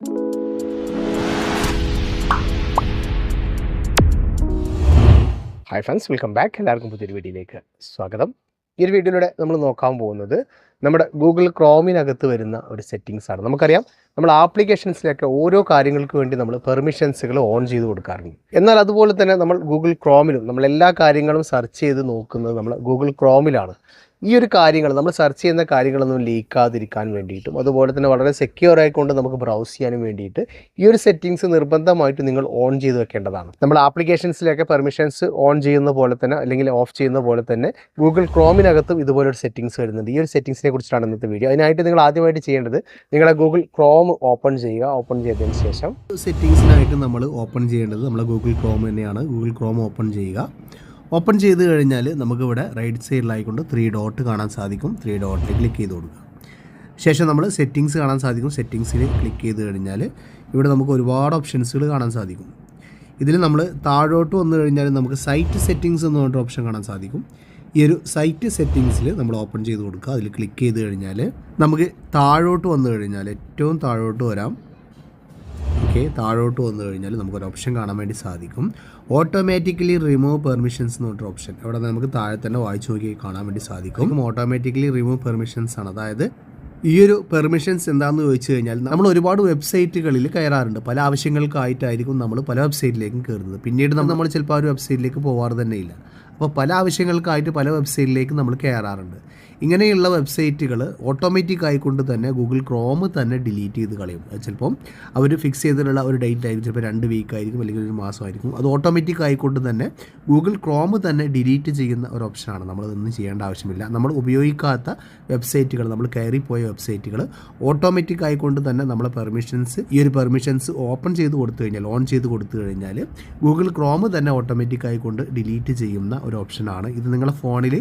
Hi friends welcome back എല്ലാവർക്കും പുതിയൊരു വീഡിയോയിലേക്ക് സ്വാഗതം. ഈ ഒരു വീഡിയോയിലൂടെ നമ്മൾ നോക്കാൻ പോകുന്നത് നമ്മുടെ ഗൂഗിൾ ക്രോമിനകത്ത് വരുന്ന ഒരു സെറ്റിങ്സ് ആണ്. നമുക്കറിയാം നമ്മൾ ആപ്ലിക്കേഷൻസിലൊക്കെ ഓരോ കാര്യങ്ങൾക്ക് വേണ്ടി നമ്മൾ പെർമിഷൻസുകൾ ഓൺ ചെയ്ത് കൊടുക്കാറുണ്ട്. എന്നാൽ അതുപോലെ തന്നെ നമ്മൾ ഗൂഗിൾ ക്രോമിലും നമ്മൾ എല്ലാ കാര്യങ്ങളും സെർച്ച് ചെയ്ത് നോക്കുന്നത് നമ്മൾ ഗൂഗിൾ ക്രോമിലാണ് ഈ ഒരു കാര്യങ്ങൾ നമ്മൾ സെർച്ച് ചെയ്യുന്ന കാര്യങ്ങളൊന്നും ലീക്കാതിരിക്കാൻ വേണ്ടിയിട്ടും അതുപോലെ തന്നെ വളരെ സെക്യൂർ ആയിക്കൊണ്ട് നമുക്ക് ബ്രൗസ് ചെയ്യാനും വേണ്ടിയിട്ട് ഈ ഒരു സെറ്റിങ്സ് നിർബന്ധമായിട്ട് നിങ്ങൾ ഓൺ ചെയ്ത് വെക്കേണ്ടതാണ്. നമ്മൾ ആപ്ലിക്കേഷൻസിലൊക്കെ പെർമിഷൻസ് ഓൺ ചെയ്യുന്ന പോലെ തന്നെ അല്ലെങ്കിൽ ഓഫ് ചെയ്യുന്ന പോലെ തന്നെ ഗൂഗിൾ ക്രോമിനകത്തും ഇതുപോലൊരു സെറ്റിങ്സ് വരുന്നുണ്ട്. ഈ ഒരു സെറ്റിങ്സിനെ കുറിച്ചിട്ടാണ് ഇന്നത്തെ വീഡിയോ അതിനായിട്ട് നിങ്ങൾ ആദ്യമായിട്ട് ചെയ്യേണ്ടത് നിങ്ങളെ ഗൂഗിൾ ക്രോം ഓപ്പൺ ചെയ്യുക. ഓപ്പൺ ചെയ്തതിന് ശേഷം സെറ്റിങ്സിനായിട്ട് നമ്മൾ ഓപ്പൺ ചെയ്യേണ്ടത് നമ്മളെ ഗൂഗിൾ ക്രോം തന്നെയാണ്. ഗൂഗിൾ ക്രോം ഓപ്പൺ ചെയ്യുക. ഓപ്പൺ ചെയ്ത് കഴിഞ്ഞാൽ നമുക്കിവിടെ റൈറ്റ് സൈഡിലായിക്കൊണ്ട് ത്രീ ഡോട്ട് കാണാൻ സാധിക്കും. ത്രീ ഡോട്ട് ക്ലിക്ക് ചെയ്ത് കൊടുക്കുക. ശേഷം നമ്മൾ സെറ്റിങ്സ് കാണാൻ സാധിക്കും. സെറ്റിങ്സിൽ ക്ലിക്ക് ചെയ്ത് കഴിഞ്ഞാൽ ഇവിടെ നമുക്ക് ഒരുപാട് ഓപ്ഷൻസുകൾ കാണാൻ സാധിക്കും. ഇതിൽ നമ്മൾ താഴോട്ട് വന്നു കഴിഞ്ഞാൽ നമുക്ക് സൈറ്റ് സെറ്റിങ്സ് എന്ന് പറഞ്ഞിട്ട് ഓപ്ഷൻ കാണാൻ സാധിക്കും. ഈ ഒരു സൈറ്റ് സെറ്റിങ്സിൽ നമ്മൾ ഓപ്പൺ ചെയ്ത് കൊടുക്കുക. അതിൽ ക്ലിക്ക് ചെയ്ത് കഴിഞ്ഞാൽ നമുക്ക് താഴോട്ട് വന്നു കഴിഞ്ഞാൽ ഏറ്റവും താഴോട്ട് വരാം. ഓക്കെ താഴോട്ട് വന്നു കഴിഞ്ഞാൽ നമുക്കൊരു ഓപ്ഷൻ കാണാൻ വേണ്ടി സാധിക്കും. ഓട്ടോമാറ്റിക്കലി റിമൂവ് പെർമിഷൻസ് എന്ന് പറഞ്ഞൊരു ഓപ്ഷൻ അവിടെ നമുക്ക് താഴെ തന്നെ വായിച്ചു നോക്കി കാണാൻ വേണ്ടി സാധിക്കും. ഓട്ടോമാറ്റിക്കലി റിമൂവ് പെർമിഷൻസ് ആണ്. അതായത് ഈ ഒരു പെർമിഷൻസ് എന്താണെന്ന് ചോദിച്ചു കഴിഞ്ഞാൽ നമ്മൾ ഒരുപാട് വെബ്സൈറ്റുകളിൽ കയറാറുണ്ട്. പല ആവശ്യങ്ങൾക്കായിട്ടായിരിക്കും നമ്മൾ പല വെബ്സൈറ്റിലേക്കും കയറുന്നത്. പിന്നീട് നമ്മൾ ചിലപ്പോൾ ആ ഒരു വെബ്സൈറ്റിലേക്ക് പോകാറ് തന്നെയില്ല അപ്പോൾ പല ആവശ്യങ്ങൾക്കായിട്ട് പല വെബ്സൈറ്റിലേക്ക് നമ്മൾ കയറാറുണ്ട്. ഇങ്ങനെയുള്ള വെബ്സൈറ്റുകൾ ഓട്ടോമാറ്റിക് ആയിക്കൊണ്ട് തന്നെ ഗൂഗിൾ ക്രോം തന്നെ ഡിലീറ്റ് ചെയ്ത് കളയും. ചിലപ്പം അവർ ഫിക്സ് ചെയ്തിട്ടുള്ള ഒരു ഡേറ്റ് ആയിരിക്കും ചിലപ്പോൾ രണ്ട് വീക്ക് ആയിരിക്കും അല്ലെങ്കിൽ ഒരു മാസമായിരിക്കും അത് ഓട്ടോമാറ്റിക് ആയിക്കൊണ്ട് തന്നെ ഗൂഗിൾ ക്രോം തന്നെ ഡിലീറ്റ് ചെയ്യുന്ന ഒരു ഓപ്ഷനാണ് നമ്മളതൊന്നും ചെയ്യേണ്ട ആവശ്യമില്ല. നമ്മൾ ഉപയോഗിക്കാത്ത വെബ്സൈറ്റുകൾ നമ്മൾ കയറിപ്പോയ വെബ്സൈറ്റുകൾ ഓട്ടോമാറ്റിക് ആയിക്കൊണ്ട് തന്നെ നമ്മളെ പെർമിഷൻസ് ഈ ഒരു പെർമിഷൻസ് ഓപ്പൺ ചെയ്ത് കൊടുത്തു കഴിഞ്ഞാൽ ഓൺ ചെയ്ത് കൊടുത്തു കഴിഞ്ഞാൽ ഗൂഗിൾ ക്രോം തന്നെ ഓട്ടോമാറ്റിക് ആയിക്കൊണ്ട് ഡിലീറ്റ് ചെയ്യുന്ന ഒരു ഓപ്ഷനാണ്. ഇത് നിങ്ങളുടെ ഫോണിൽ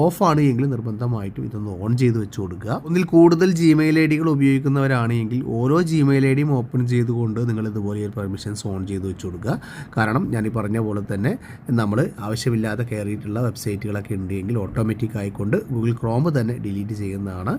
ഓഫാണ് എങ്കിൽ നിർബന്ധമായിട്ടും ഇതൊന്ന് ഓൺ ചെയ്ത് വെച്ച് കൊടുക്കുക. ഒന്നിൽ കൂടുതൽ ജിമെയിൽ ഐ ഡികൾ ഉപയോഗിക്കുന്നവരാണെങ്കിൽ ഓരോ ജിമെയിൽ ഐ ഡിയും ഓപ്പൺ ചെയ്തുകൊണ്ട് നിങ്ങൾ ഇതുപോലെ ഒരു പെർമിഷൻസ് ഓൺ ചെയ്ത് വെച്ച് കൊടുക്കുക. കാരണം ഞാൻ ഈ പറഞ്ഞ പോലെ തന്നെ നമ്മൾ ആവശ്യമില്ലാതെ കയറിയിട്ടുള്ള വെബ്സൈറ്റുകളൊക്കെ ഉണ്ടെങ്കിൽ ഓട്ടോമാറ്റിക് ആയിക്കൊണ്ട് ഗൂഗിൾ ക്രോം തന്നെ ഡിലീറ്റ് ചെയ്യുന്നതാണ്